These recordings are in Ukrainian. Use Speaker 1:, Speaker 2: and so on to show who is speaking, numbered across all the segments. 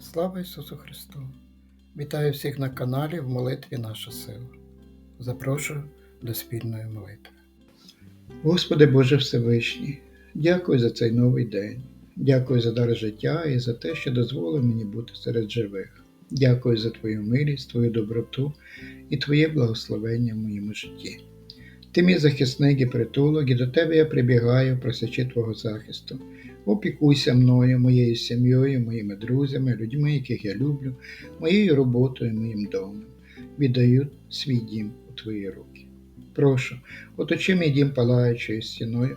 Speaker 1: Слава Ісусу Христу! Вітаю всіх на каналі в молитві Наша сила. Запрошую до спільної молитви. Господи Боже Всевишній, дякую за цей новий день. Дякую за дар життя і за те, що дозволив мені бути серед живих. Дякую за Твою милість, Твою доброту і Твоє благословення в моєму житті. Ти мій захисник і притулок, і до Тебе я прибігаю, просячи Твого захисту. Опікуйся мною, моєю сім'єю, моїми друзями, людьми, яких я люблю, моєю роботою, моїм домом. Віддаю свій дім у Твої руки. Прошу, оточи мій дім палаючою стіною,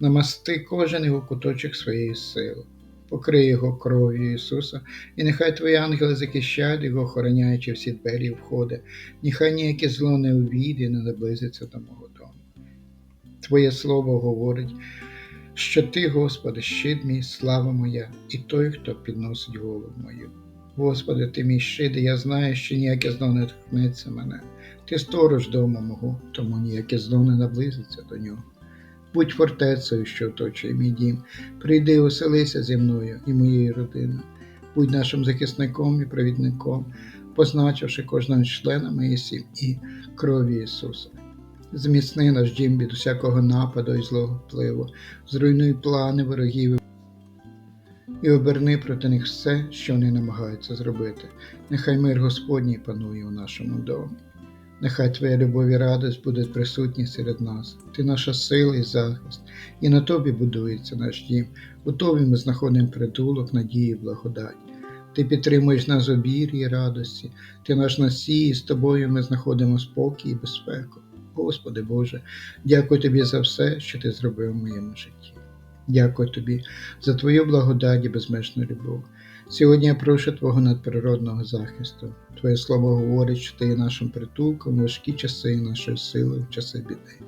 Speaker 1: намасти кожен його куточок своєї сили, покрий його кров'ю Ісуса, і нехай Твої ангели захищають його, охороняючи всі двері і входи, нехай ніяке зло не увійде і не наблизиться до мого дому. Твоє Слово говорить, що Ти, Господи, щит мій, слава моя, і той, хто підносить голову мою. Господи, Ти мій щит, і я знаю, що ніяке зло не торкнеться мене. Ти сторож дому мого, тому ніяке зло не наблизиться до нього. Будь фортецею, що оточує мій дім, прийди, оселися зі мною і моєю родиною, будь нашим захисником і провідником, позначивши кожного члена моєї сім'ї крові Ісуса. Зміцни наш дім від усякого нападу і злого впливу, зруйнуй плани ворогів і оберни проти них все, що вони намагаються зробити. Нехай мир Господній панує у нашому домі. Нехай Твоя любов і радость будуть присутні серед нас. Ти наша сила і захист, і на тобі будується наш дім. У тобі ми знаходимо притулок, надії, і благодать. Ти підтримуєш нас вірі і радості, ти наш насій, і з тобою ми знаходимо спокій і безпеку. Господи Боже, дякую Тобі за все, що Ти зробив в моєму житті. Дякую Тобі за Твою благодать і безмежну любов. Сьогодні я прошу Твого надприродного захисту. Твоє слово говорить, що Ти є нашим притулком важкі часи і нашою силою в часи біди.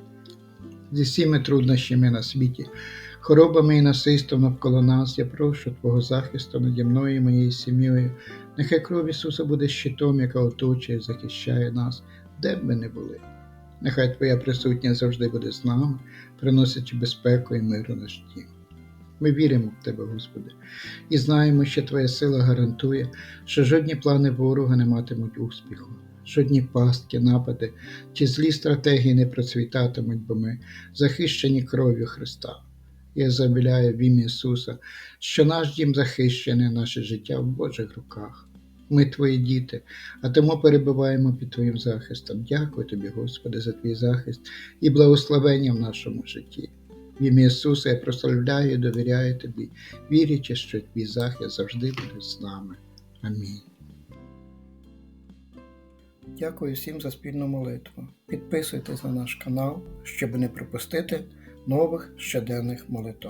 Speaker 1: Зі всіми труднощами на світі, хворобами і насильством навколо нас, я прошу Твого захисту наді мною і моєю сім'єю. Нехай кров Ісуса буде щитом, яка оточує і захищає нас, де б ми не були. Нехай Твоя присутність завжди буде з нами, приносячи безпеку і мир у наш дім. Ми віримо в Тебе, Господи, і знаємо, що Твоя сила гарантує, що жодні плани ворога не матимуть успіху, жодні пастки, напади чи злі стратегії не процвітатимуть, бо ми захищені кров'ю Христа. Я завіляю в ім'я Ісуса, що наш дім захищений, наше життя в Божих руках. Ми твої діти, а тому перебуваємо під Твоїм захистом. Дякую тобі, Господи, за твій захист і благословення в нашому житті. В ім'я Ісуса я прославляю і довіряю тобі, вірячи, що твій захист завжди буде з нами. Амінь. Дякую всім за спільну молитву. Підписуйтесь на наш канал, щоб не пропустити нових щоденних молитв.